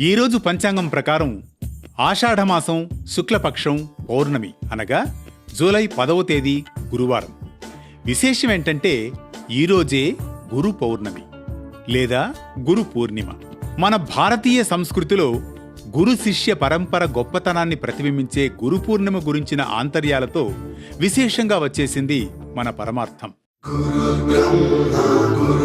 ఈరోజు పంచాంగం ప్రకారం ఆషాఢమాసం శుక్లపక్షం పౌర్ణమి అనగా జూలై పదవ తేదీ గురువారం. విశేషం ఏంటంటే ఈరోజే గురు పౌర్ణమి లేదా గురు పూర్ణిమ. మన భారతీయ సంస్కృతిలో గురు శిష్య పరంపర గొప్పతనాన్ని ప్రతిబింబించే గురు పూర్ణిమ గురించిన ఆంతర్యాలతో విశేషంగా వచ్చేసింది మన పరమార్థం. గురు గురు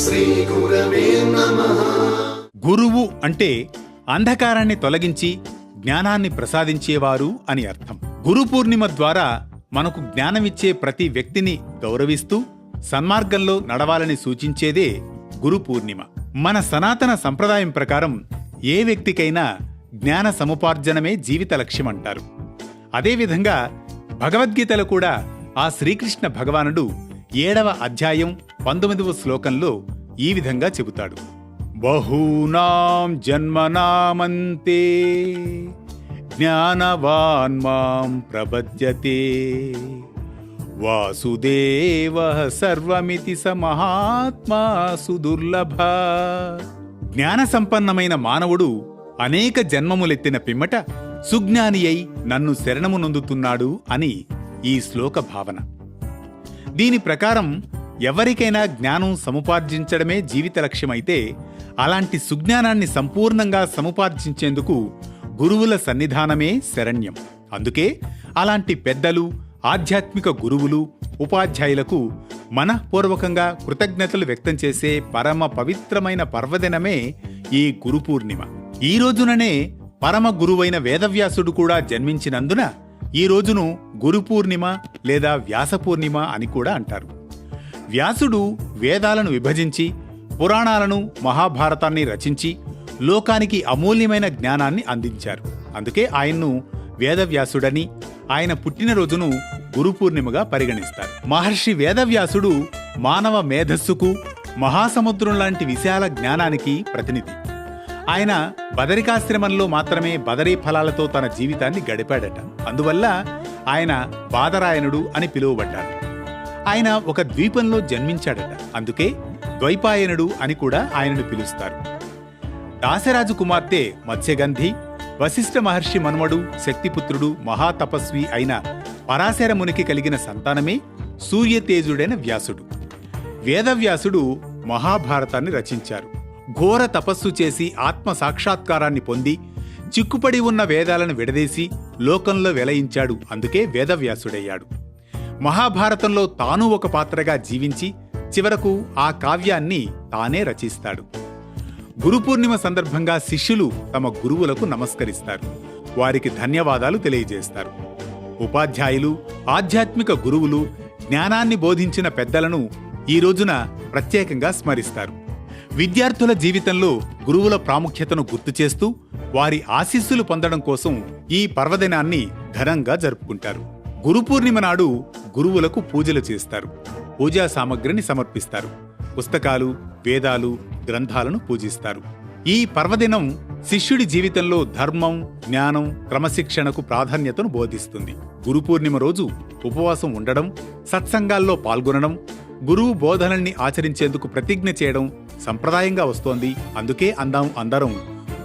శ్రీ గురువు అంటే అంధకారాన్ని తొలగించి జ్ఞానాన్ని ప్రసాదించేవారు అని అర్థం. గురు పూర్ణిమ ద్వారా మనకు జ్ఞానమిచ్చే ప్రతి వ్యక్తిని గౌరవిస్తూ సన్మార్గంలో నడవాలని సూచించేదే గురు పూర్ణిమ. మన సనాతన సంప్రదాయం ప్రకారం ఏ వ్యక్తికైనా జ్ఞాన సముపార్జనమే జీవిత లక్ష్యమంటారు. అదేవిధంగా భగవద్గీతలో కూడా ఆ శ్రీకృష్ణ భగవానుడు ఏడవ అధ్యాయం పంతొమ్మిదవ శ్లోకంలో ఈ విధంగా చెబుతాడు. బహూనాం జన్మనామంతే జ్ఞానవాన్ మాం ప్రపద్యతే. వాసుదేవ సర్వమితి స మహాత్మా సుదుర్లభ జ్ఞాన సంపన్నమైన మానవుడు అనేక జన్మములెత్తిన పిమ్మట సుజ్ఞాని అయి నన్ను శరణము నొందుతున్నాడు అని ఈ శ్లోక భావన. దీని ప్రకారం ఎవరికైనా జ్ఞానం సముపార్జించడమే జీవిత లక్ష్యమైతే అలాంటి సుజ్ఞానాన్ని సంపూర్ణంగా సముపార్జించేందుకు గురువుల సన్నిధానమే శరణ్యం. అందుకే అలాంటి పెద్దలు ఆధ్యాత్మిక గురువులు ఉపాధ్యాయులకు మనఃపూర్వకంగా కృతజ్ఞతలు వ్యక్తం చేసే పరమ పవిత్రమైన పర్వదినమే ఈ గురు పూర్ణిమ. ఈ రోజుననే పరమ గురువైన వేదవ్యాసుడు కూడా జన్మించినందున ఈ రోజును గురు పూర్ణిమ లేదా వ్యాస పూర్ణిమ అని కూడా అంటారు. వ్యాసుడు వేదాలను విభజించి పురాణాలను మహాభారతాన్ని రచించి లోకానికి అమూల్యమైన జ్ఞానాన్ని అందించారు. అందుకే ఆయన్ను వేదవ్యాసుడని ఆయన పుట్టినరోజును గురు పూర్ణిమగా పరిగణిస్తారు. మహర్షి వేదవ్యాసుడు మానవ మేధస్సుకు మహాసముద్రం లాంటి విశాల జ్ఞానానికి ప్రతినిధి. ఆయన బదరికాశ్రమంలో మాత్రమే బదరీ ఫలాలతో తన జీవితాన్ని గడిపాడట. అందువల్ల ఆయన బాదరాయణుడు అని పిలువబడ్డాడు ఆయన ఒక ద్వీపంలో జన్మించాడట. అందుకే ద్వైపాయనుడు అని కూడా ఆయనను పిలుస్తారు. దాసరాజు కుమార్తె మత్స్యగంధి వశిష్ఠ మహర్షి మనుమడు శక్తిపుత్రుడు మహాతపస్వి అయిన పరాశర మునికి కలిగిన సంతానమే సూర్యతేజుడైన వ్యాసుడు. వేదవ్యాసుడు మహాభారతాన్ని రచించారు. ఘోర తపస్సు చేసి ఆత్మ సాక్షాత్కారాన్ని పొంది చిక్కుపడి ఉన్న వేదాలను విడదీసి లోకంలో వెలయించాడు. అందుకే వేదవ్యాసుడయ్యాడు. మహాభారతంలో తాను ఒక పాత్రగా జీవించి చివరకు ఆ కావ్యాన్ని తానే రచిస్తాడు. గురుపూర్ణిమ సందర్భంగా శిష్యులు తమ గురువులకు నమస్కరిస్తారు. వారికి ధన్యవాదాలు తెలియజేస్తారు. ఉపాధ్యాయులు ఆధ్యాత్మిక గురువులు జ్ఞానాన్ని బోధించిన పెద్దలను ఈ రోజున ప్రత్యేకంగా స్మరిస్తారు. విద్యార్థుల జీవితంలో గురువుల ప్రాముఖ్యతను గుర్తు చేస్తూ వారి ఆశీస్సులు పొందడం కోసం ఈ పర్వదినాన్ని ఘనంగా జరుపుకుంటారు. గురు పూర్ణిమ నాడు గురువులకు పూజలు చేస్తారు. పూజా సామగ్రిని సమర్పిస్తారు. పుస్తకాలు వేదాలు గ్రంథాలను పూజిస్తారు. ఈ పర్వదినం శిష్యుడి జీవితంలో ధర్మం జ్ఞానం క్రమశిక్షణకు ప్రాధాన్యతను బోధిస్తుంది. గురు పూర్ణిమ రోజు ఉపవాసం ఉండడం సత్సంగాల్లో పాల్గొనడం గురువు బోధనల్ని ఆచరించేందుకు ప్రతిజ్ఞ చేయడం సంప్రదాయంగా వస్తోంది. అందుకే అందాం అందరం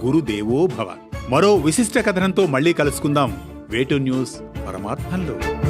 గురుదేవో భవ. మరో విశిష్ట కథనంతో మళ్ళీ కలుసుకుందాం. వేటు న్యూస్ పరమార్థంలో